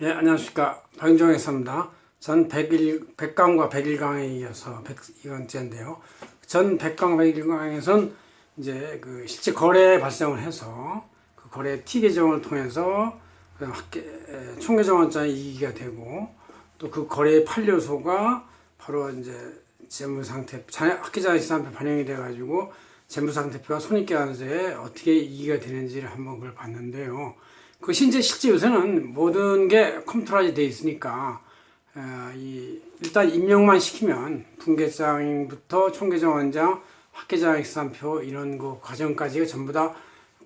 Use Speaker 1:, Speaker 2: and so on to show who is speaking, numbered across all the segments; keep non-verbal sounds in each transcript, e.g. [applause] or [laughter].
Speaker 1: 예, 안녕하십니까. 박영정에서입니다. 전 101, 100강과 101강에 이어서 102번째인데요. 전 100강, 101강에선 이제 그 실제 거래 발생을 해서 그 거래 T 계정을 통해서 그 학계, 에, 총계정원장이 이기가 되고 또 그 거래의 판료소가 바로 이제 재무상태, 학계자산표 반영이 돼가지고 재무상태표가 손익계산서에 어떻게 이기가 되는지를 한번 그걸 봤는데요. 그것이 이제 실제 요새는 모든 게 컴퓨터라이즈 돼 있으니까 어, 이 일단 입력만 시키면 분계장부터 총계정원장, 학계장 액산표 이런 거 과정까지가 전부 다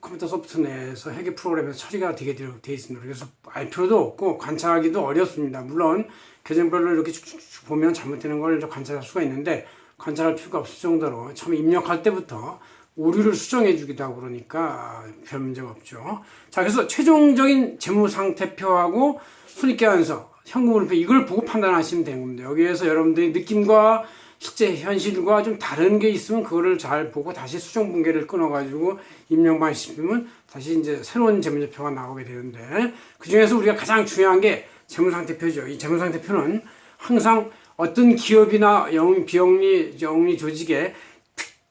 Speaker 1: 컴퓨터 소프트 내에서 회계 프로그램에서 처리가 되게 되어 있습니다. 그래서 알 필요도 없고 관찰하기도 어렵습니다. 물론 계정별로 이렇게 쭉쭉쭉 보면 잘못되는 걸 관찰할 수가 있는데 관찰할 필요가 없을 정도로 처음 입력할 때부터 오류를 수정해 주기도 하고 그러니까 별 문제가 없죠. 자, 그래서 최종적인 재무 상태표하고 손익 계산서, 현금흐름표 이걸 보고 판단하시면 되는 겁니다. 여기에서 여러분들이 느낌과 실제 현실과 좀 다른 게 있으면 그거를 잘 보고 다시 수정 분계를 끊어가지고 입력만 시키면 다시 이제 새로운 재무제표가 나오게 되는데 그 중에서 우리가 가장 중요한 게 재무상태표죠. 이 재무상태표는 항상 어떤 기업이나 영, 비영리, 영리 조직에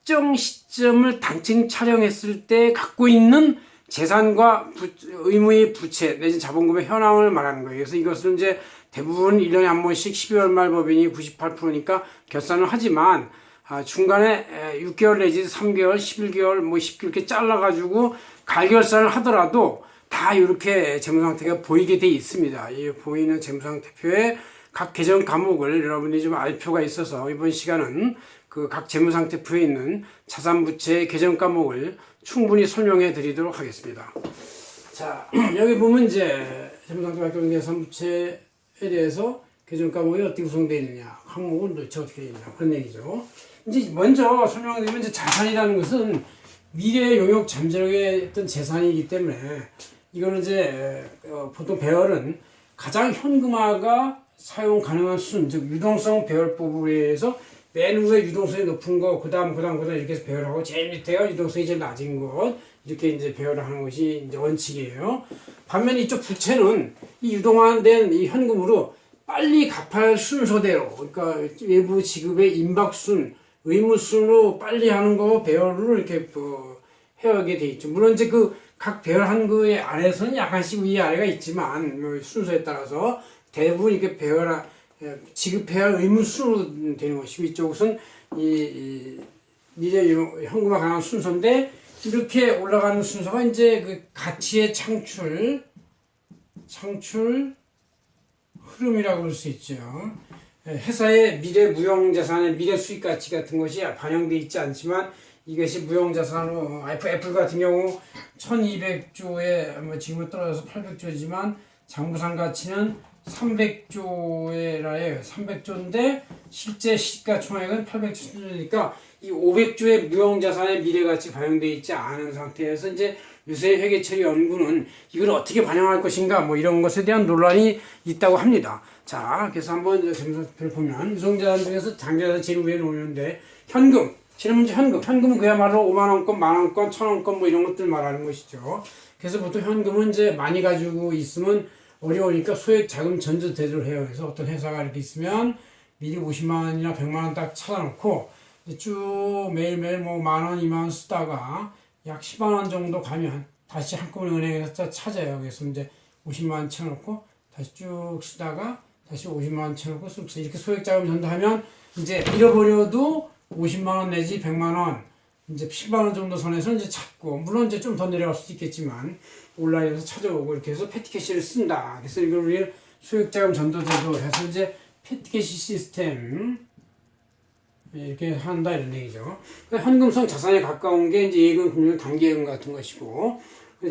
Speaker 1: 특정 시점을 단층 촬영했을 때 갖고 있는 재산과 부, 의무의 부채 내지 자본금의 현황을 말하는 거예요. 그래서 이것을 이제 대부분 1년에 한 번씩 12월 말 법인이 98%니까 결산을 하지만 아, 중간에 6개월 내지 3개월, 11개월, 뭐 10개월 이렇게 잘라가지고 갈결산을 하더라도 다 이렇게 재무상태가 보이게 돼 있습니다. 이 보이는 재무상태표에 각 계정 과목을 여러분이 좀 알 필요가 있어서 이번 시간은 그 각 재무상태표에 있는 자산부채 계정 과목을 충분히 설명해 드리도록 하겠습니다. 자, [clears throat] 여기 보면 이제 재무상태표 계산부채에 대해서 계정 과목이 어떻게 구성되어 있느냐, 항목은 도대체 어떻게 되어 있느냐, 그런 얘기죠. 이제 먼저 설명드리면 이제 자산이라는 것은 미래 용역 잠재력의 어떤 재산이기 때문에 이거는 이제 어, 보통 배열은 가장 현금화가 사용 가능한 순, 즉 유동성 배열법에 의해서 맨 위에 유동성이 높은 거, 그 다음, 그 다음, 그 다음 이렇게 해서 배열하고 제일 밑에가 유동성이 제일 낮은 것 이렇게 이제 배열을 하는 것이 이제 원칙이에요. 반면 이쪽 부채는 이 유동화된 이 현금으로 빨리 갚아야 순서대로, 그러니까 외부 지급의 임박순, 의무순으로 빨리 하는 거 배열을 이렇게 뭐 해하게 돼 있죠. 물론 이제 그 각 배열한 거에 안에서는 약간씩 위아래가 있지만 뭐 순서에 따라서 대부분 이렇게 배열 지급해야 할 의무순으로 되는 것이고 이쪽은 이, 이 미래 현금화 강한 순서인데 이렇게 올라가는 순서가 이제 그 가치의 창출 창출 흐름이라고 볼 수 있죠. 회사의 미래 무형자산의 미래 수익 가치 같은 것이 반영돼 있지 않지만 이것이 무형자산으로 애플 같은 경우 1200조에 뭐 지금은 떨어져서 800조지만 장부상 가치는 300조에라에 300조인데 실제 시가총액은 800조니까 이 500조의 무형자산의 미래가치 반영되어 있지 않은 상태에서 이제 유세 회계처리 연구는 이걸 어떻게 반영할 것인가 뭐 이런 것에 대한 논란이 있다고 합니다. 자, 그래서 한번 점수표를 보면 유성자산 중에서 장자산 제일 위에 놓는데 현금, 지난 문제 현금, 현금은 그야말로 5만 원권, 만 원권, 천 원권 뭐 이런 것들 말하는 것이죠. 그래서 보통 현금은 이제 많이 가지고 있으면 어려우니까 소액 자금 전조 대조를 해요. 그래서 어떤 회사가 이렇게 있으면 미리 50만 원이나 100만 원 딱 찾아놓고 쭉 매일매일 뭐 만 원, 2만 원 쓰다가 약 10만 원 정도 가면 다시 한꺼번에 은행에서 찾아요. 그래서 이제 50만 원 쳐놓고 다시 쭉 쓰다가 다시 50만 원 쳐놓고 쑥 이렇게 소액 자금 전도하면 이제 잃어버려도 50만 원 내지 100만 원 이제 10만 원 정도 선에서 이제 찾고 물론 이제 좀 더 내려갈 수도 있겠지만 온라인에서 찾아오고 이렇게 해서 패티캐시를 쓴다. 그래서 이걸 우리 소액자금 전도제도 해서 이제 패티캐시 시스템 이렇게 한다 이런 얘기죠. 현금성 자산에 가까운 게 이제 예금, 금융, 단기예금 같은 것이고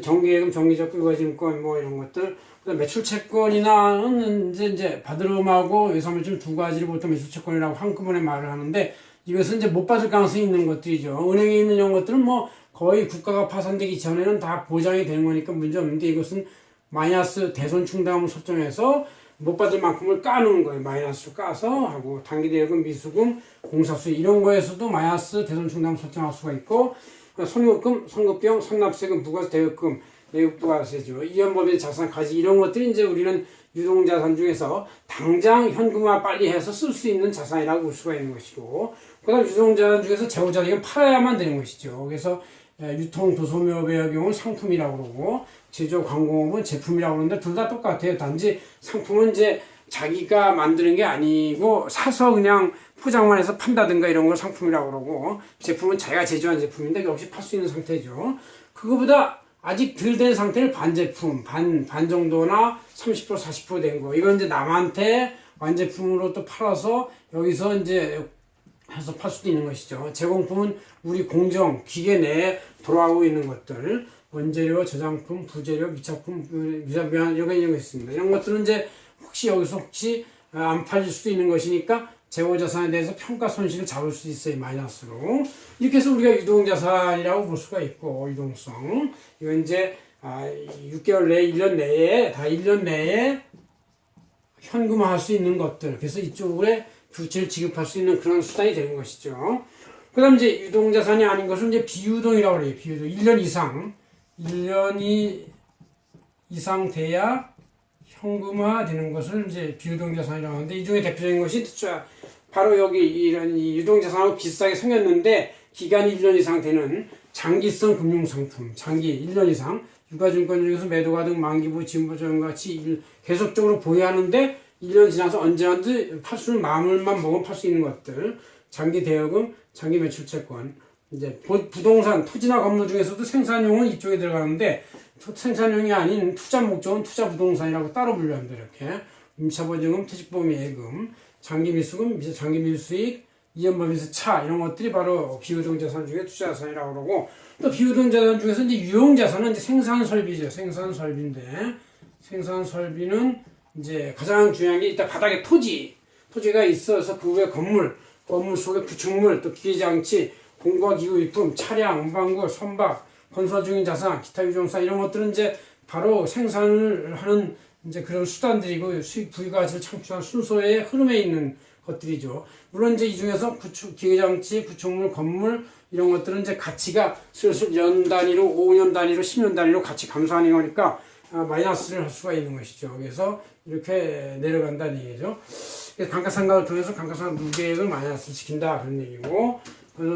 Speaker 1: 정기예금, 정기적 불과증권 뭐 이런 것들 그다음 매출 채권이나는 이제 이제 받으름하고 외사물질 두 가지를 보통 매출 채권이라고 한꺼번에 말을 하는데 이것은 이제 못 받을 가능성이 있는 것들이죠. 은행에 있는 이런 것들은 뭐 거의 국가가 파산되기 전에는 다 보장이 되는 거니까 문제 없는데 이것은 마이너스 대손 충당을 설정해서 못 받을 만큼을 까는 거예요. 마이너스를 까서 하고 단기 대여금, 미수금, 공사수 이런 거에서도 마이너스 대손 충당 설정할 수가 있고 손익금, 선급비용, 선납세금, 부가세 대여금 외국부가세죠. 이연법의 자산 가지 이런 것들이 이제 우리는 유동자산 중에서 당장 현금화 빨리 해서 쓸 수 있는 자산이라고 볼 수가 있는 것이고 그다음 유동자산 중에서 재고자산 이건 팔아야만 되는 것이죠. 그래서 에, 유통 도소매업의 경우는 상품이라고 그러고 제조 광공업은 제품이라고 그러는데 둘 다 똑같아요. 단지 상품은 이제 자기가 만드는 게 아니고 사서 그냥 포장만 해서 판다든가 이런 걸 상품이라고 그러고 제품은 자기가 제조한 제품인데 역시 팔 수 있는 상태죠. 그거보다 아직 덜 된 상태를 반제품, 반, 반 정도나 30% 40%된 거. 이건 이제 남한테 완제품으로 또 팔아서 여기서 이제 해서 팔 수도 있는 것이죠. 제공품은 우리 공정, 기계 내에 돌아오고 있는 것들. 원재료, 저장품, 부재료, 미착품, 이런 게 있는 거 있습니다. 이런 것들은 이제 혹시 여기서 혹시 아, 안 팔릴 수도 있는 것이니까 재고자산에 대해서 평가 손실을 잡을 수 있어요 마이너스로 이렇게 해서 우리가 유동자산이라고 볼 수가 있고 유동성 이건 이제 아, 6개월 내에 1년 내에 다 1년 내에 현금화할 수 있는 것들 그래서 이쪽에 부채를 지급할 수 있는 그런 수단이 되는 것이죠. 그 다음 이제 유동자산이 아닌 것은 이제 비유동이라고 그래요. 비유동. 1년 이상. 1년이 이상 돼야 현금화 되는 것을 이제 비유동자산이라고 하는데 이 중에 대표적인 것이 투자. 바로 여기 이런 이 유동자산하고 비슷하게 생겼는데 기간이 1년 이상 되는 장기성 금융상품. 장기 1년 이상. 유가증권 중에서 매도가 등 만기부 진보자금과 같이 일- 계속적으로 보유하는데 1년 지나서 언제든지 팔 수는 마음을만 먹으면 팔 수 있는 것들 장기 대여금 장기 매출 채권 이제 보- 부동산 토지나 건물 중에서도 생산용은 이쪽에 들어가는데 투- 생산용이 아닌 투자 목적은 투자 부동산이라고 따로 분류합니다. 이렇게 임차보증금, 퇴직보험 예금, 장기 미수금, 미- 장기 미수익, 이연법에서 차 이런 것들이 바로 비유동 자산 중에 투자 자산이라고 그러고 또 비유동 자산 중에서 이제 유용 자산은 이제 생산 설비죠. 생산 설비인데 생산 설비는 이제 가장 중요한 게 일단 바닥에 토지 토지가 있어서 그 위에 건물 건물 속에 구축물 또 기계장치 공과 기구 유품 차량 운반구 선박 건설 중인 자산 기타 유종사 이런 것들은 이제 바로 생산을 하는 이제 그런 수단들이고 수익 부가가치를 창출한 순서의 흐름에 있는 것들이죠. 물론 이제 이 중에서 구축 기계장치 구축물 건물 이런 것들은 이제 가치가 슬슬 연 단위로 5년 단위로 10년 단위로 같이 감소하는 거니까 아, 마이너스를 할 수가 있는 것이죠. 그래서 이렇게 내려간다는 얘기죠. 감가상각을 통해서 감가상각 무계획을 마이너스 시킨다 그런 얘기고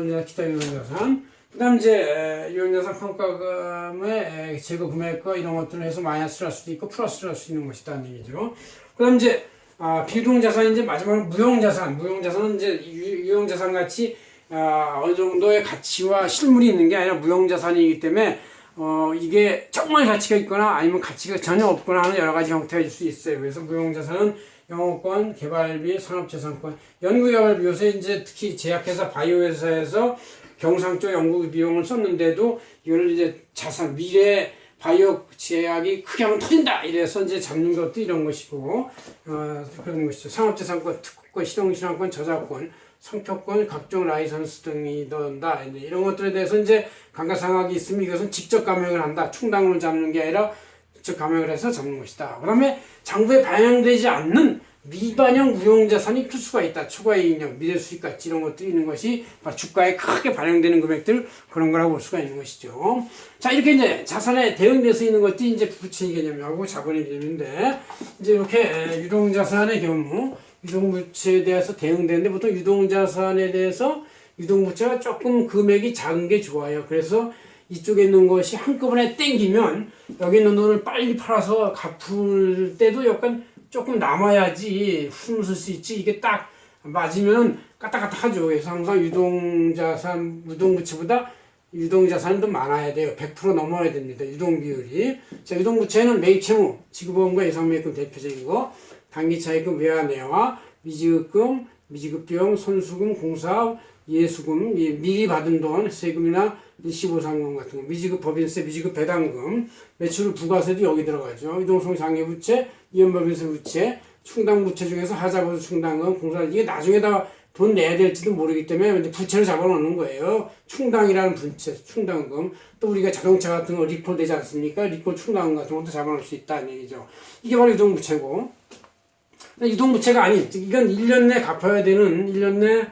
Speaker 1: 이제 기타 유형자산 그다음 이제 유형자산 평가금의 에, 재고 금액과 이런 것들을 해서 마이너스를 할 수도 있고 플러스를 할 수 있는 것이다는 얘기죠. 그다음 이제 아, 비동자산 이제 마지막으로 무형자산 무형자산은 이제 유- 유형자산 같이 아, 어느 정도의 가치와 실물이 있는 게 아니라 무형자산이기 때문에 어, 이게 정말 가치가 있거나 아니면 가치가 전혀 없거나 하는 여러 가지 있을 수 있어요. 그래서 무형자산은 영업권, 개발비, 산업재산권, 연구개발비 요새 이제 특히 제약회사, 바이오회사에서 경상쪽 연구 비용을 썼는데도 이걸 이제 자산, 미래 바이오 제약이 크게 하면 터진다! 이래서 이제 잡는 것도 이런 것이고, 어, 그런 것이죠. 산업재산권, 특허권, 시동신앙권, 저작권, 성표권, 각종 라이선스 등이. 이제 이런 것들에 대해서 이제 감가상각이 있으면 이것은 직접 감액을 한다. 충당으로 잡는 게 아니라 직접 감액을 해서 잡는 것이다. 그 다음에 장부에 반영되지 않는 미반영 무용자산이 클 수가 있다. 추가 이익력, 미래 수익 가치 이런 것들이 있는 것이 주가에 크게 반영되는 금액들 그런 거라고 볼 수가 있는 것이죠. 자 이렇게 이제 자산에 대응돼서 있는 것들이 이제 부채 개념하고 자본의 개념인데 이제 이렇게 유동자산의 경우 유동부채에 대해서 대응되는데 보통 유동자산에 대해서 유동부채가 조금 금액이 작은 게 좋아요. 그래서 이쪽에 있는 것이 한꺼번에 땡기면 여기 있는 돈을 빨리 팔아서 갚을 때도 약간 조금 남아야지 숨을 수 있지 이게 딱 맞으면 까딱까딱하죠. 그래서 항상 유동자산, 유동부채보다 유동자산이 더 많아야 돼요. 100% 넘어야 됩니다. 유동 비율이. 자, 유동부채는 매입채무, 지급보험과 예상매입금 대표적인 거, 단기차입금 외환내와 미지급금, 미지급비용, 손수금, 공사업, 예수금, 예, 미리 받은 돈, 세금이나 일시보상금 같은 거, 미지급 법인세, 미지급 배당금, 매출 부가세도 여기 들어가죠. 유동성 장애부채, 이연법인세 부채, 충당부채 중에서 하자보수 충당금, 공사 이게 나중에 다 돈 내야 될지도 모르기 때문에 부채를 잡아놓는 거예요. 충당이라는 부채, 충당금. 또 우리가 자동차 같은 거 리콜 되지 않습니까? 리콜 충당금 같은 것도 잡아놓을 수 있다는 얘기죠. 이게 바로 유동부채고. 유동부채가 아닌, 이건 1년 내 갚아야 되는, 1년 내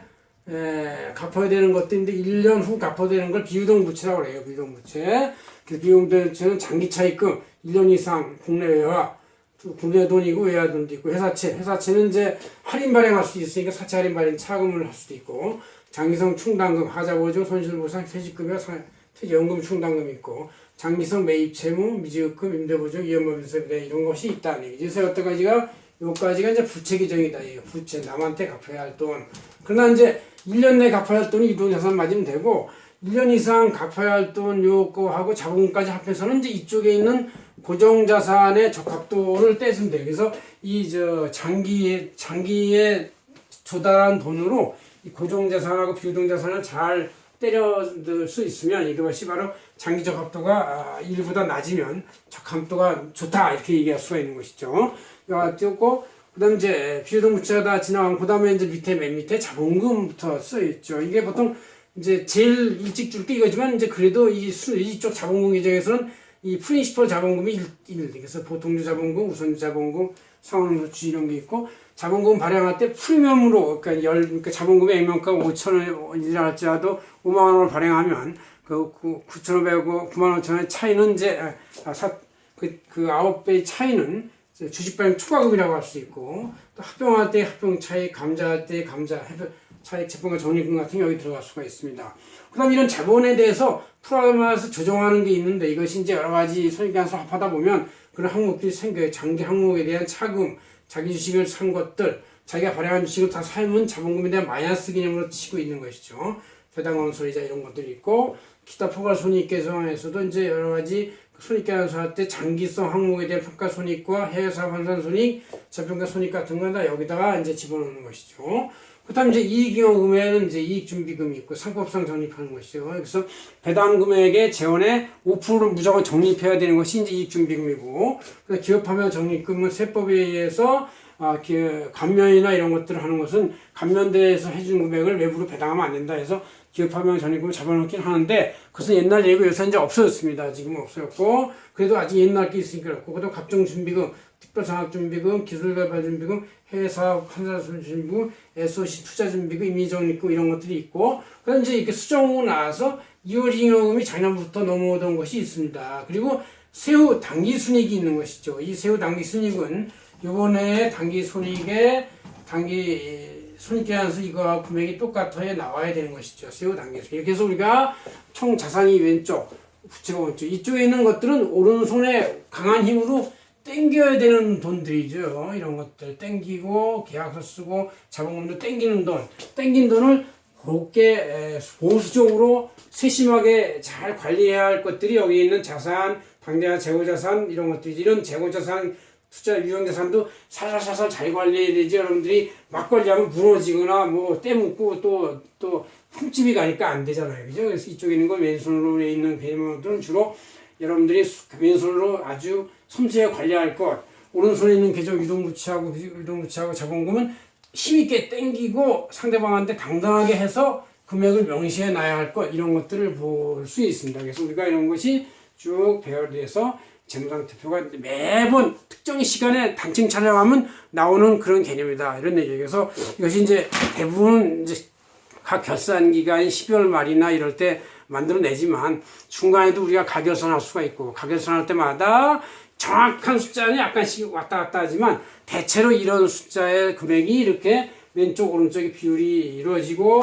Speaker 1: 에, 갚아야 되는 것들인데 1년 후 갚아야 되는 걸 비유동 부채라고 그래요. 비유동 부채. 그 비유동 부채는 장기 차입금 1년 이상 국내외와 또 국내 돈이고 외화 돈도 있고 회사채. 회사채는 이제 할인 발행할 수도 있으니까 사채 할인 발행 차금을 할 수도 있고 장기성 충당금, 하자보조, 손실보상, 사- 퇴직연금 충당금이 있고 장기성 매입 채무, 미지급금, 임대보증, 위험법인세 대 이런 것이 있다는 얘기죠. 그래서 여태까지가 요까지가 이제 부채 규정이다. 이거 부채 남한테 갚아야 할 돈. 그러나 이제 1년 내에 갚아야 할 돈이 유동자산 맞으면 되고 1년 이상 갚아야 할 돈 요거하고 자본금까지 합해서는 이제 이쪽에 있는 고정 자산의 적합도를 떼주면 돼요. 그래서 이 저 장기에 장기에 조달한 돈으로 이 고정 자산하고 비유동자산을 잘 때려들 수 있으면 이것이 바로 장기 적합도가 아, 일보다 낮으면 적합도가 좋다 이렇게 얘기할 수가 있는 것이죠. 이거 그다음 이제 비유동 부채가 지나간 그다음에 이제 밑에 맨 밑에 자본금부터 써 있죠. 이게 보통 이제 제일 일찍 줄 게 이거지만 이제 그래도 이 수, 이쪽 자본금 규정에서는 이 프린시펄 자본금이 일, 일 그래서 보통주 자본금, 우선주 자본금, 상환노출 이런 게 있고 자본금 발행할 때 프리미엄으로 그러니까 열 그러니까 자본금의 액면가 5천 원이라 할지라도 5만 원을 발행하면 그 9,500원, 9만 5천 원의 차이는 이제 아, 사, 그, 그 아홉 배의 차이는 이제 주식 발행 추가금이라고 할 수 있고 또 합병할 때 합병 차익, 감자할 때 감자 차익, 제품과 적립금 같은 게 여기 들어갈 수가 있습니다. 그 다음 이런 자본에 대해서 프로그램에서 조정하는 게 있는데 이것이 이제 여러 가지 손익계산서 합하다 보면 그런 항목들이 생겨요. 장기 항목에 대한 차금, 자기 주식을 산 것들, 자기가 발행한 주식을 다 살면 자본금에 대한 마이너스 개념으로 치고 있는 것이죠. 배당원 소리자 이런 것들이 있고 기타 포괄 손익계산에서도 이제 여러 가지 손익계산서 할때 장기성 항목에 대한 평가 손익과 해외 사업 환산 손익, 저평가 손익 같은 건 다 여기다가 이제 집어넣는 것이죠. 그다음 이제 이익잉여금에는 이제 이익준비금이 있고 상법상 적립하는 것이죠. 그래서 배당 금액의 재원의 5%를 무조건 적립해야 되는 것이 이제 이익준비금이고, 기업하면 적립금은 세법에 의해서 아, 그 감면이나 이런 것들을 하는 것은 감면대에서 해준 금액을 외부로 배당하면 안 된다 해서 기업하면 적립금을 잡아놓긴 하는데 그것은 옛날 얘기고 요새 이제 없어졌습니다. 지금 은 없어졌고 그래도 아직 옛날 게 있으니까 그렇고 그다음 갑정준비금, 특별산업준비금, 기술개발준비금, 해외사업 환산준비금, SOC 투자준비금, 임의적립금 이런 것들이 있고 그다음 이제 이렇게 수정하고 나서 이월잉여금이 작년부터 넘어오던 것이 있습니다. 그리고 세후 단기순이익이 있는 것이죠. 이 세후 단기순이익은 이번에 단기 손익에 단기 손익계산서 이거와 금액이 똑같아야 나와야 되는 것이죠. 세후 손익. 이렇게 해서 우리가 총 자산이 왼쪽, 부채가 오른쪽. 이쪽에 있는 것들은 오른손에 강한 힘으로 땡겨야 되는 돈들이죠. 이런 것들 땡기고 계약서 쓰고 자본금도 땡기는 돈. 땡긴 돈을 에, 보수적으로 세심하게 잘 관리해야 할 것들이 여기 있는 자산, 당대한 재고자산 이런 것들이 이런 재고자산 투자 유형 자산도 살살살살 잘 관리해야 되지 여러분들이. 막 관리하면 무너지거나 뭐 떼묻고 또 또 흠집이 가니까 안 되잖아요. 그죠? 그래서 이쪽에 있는 거 왼손으로 있는 개념들은 주로 여러분들이 수- 왼손으로 아주 섬세하게 관리할 것. 오른손에 있는 계정 유동부채하고 유동부채하고 자본금은 힘있게 땡기고 상대방한테 당당하게 해서 금액을 명시해 놔야 할 것. 이런 것들을 볼 수 있습니다. 그래서 우리가 이런 것이 쭉 배열돼서 재무상태표가 매번 특정 시간에 단층 촬영하면 나오는 그런 개념이다. 이런 얘기예요. 그래서 이것이 이제 대부분 이제 각 결산 기간이 12월 말이나 이럴 때 만들어내지만 중간에도 우리가 가결선할 수가 있고 가결선할 때마다 정확한 숫자는 약간씩 왔다 갔다 하지만 대체로 이런 숫자의 금액이 이렇게 왼쪽 오른쪽의 비율이 이루어지고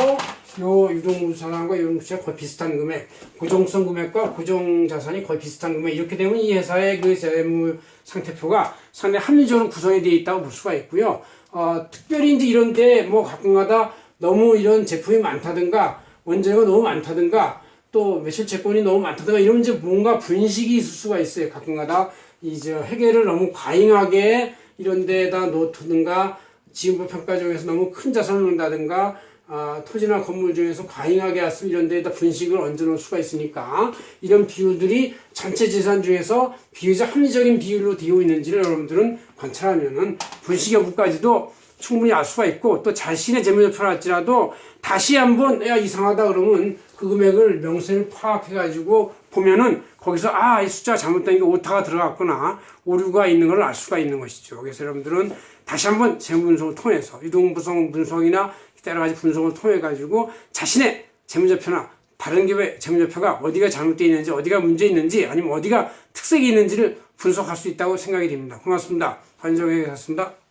Speaker 1: 요 유동자산과 유동부채가 거의 비슷한 금액, 고정성 금액과 고정자산이 거의 비슷한 금액 이렇게 되면 이 회사의 그 재무 상태표가 상당히 합리적으로 구성이 되어 있다고 볼 수가 있고요. 어, 특별히 이제 이런데 뭐 가끔가다 너무 이런 제품이 많다든가 원재료가 너무 많다든가 또 매출 채권이 너무 많다든가 이러면 이제 뭔가 분식이 있을 수가 있어요. 가끔가다 이제 회계를 너무 과잉하게 이런 데다 놓든가 지분부 평가 중에서 너무 큰 자산을 넣는다든가 아, 토지나 건물 중에서 과잉하게 했으면 이런 데에다 분식을 얹어 놓을 수가 있으니까 이런 비율들이 전체 재산 중에서 비교적 합리적인 비율로 되어 있는지를 여러분들은 관찰하면은 분식 여부까지도 충분히 알 수가 있고 또 자신의 재무제표를 할지라도 다시 한번 야 이상하다 그러면 그 금액을 명세를 파악해가지고 보면은 거기서 아 이 숫자가 잘못된 게 오타가 들어갔구나 오류가 있는 걸 알 수가 있는 것이죠. 그래서 여러분들은 다시 한번 재무 분석을 통해서 유동 분석 분석이나 여러 가지 분석을 통해 가지고 자신의 재무제표나 다른 기업의 재무제표가 어디가 잘못되어 있는지 어디가 문제 있는지 아니면 어디가 특색이 있는지를 분석할 수 있다고 생각이 됩니다. 고맙습니다. 관정에였습니다.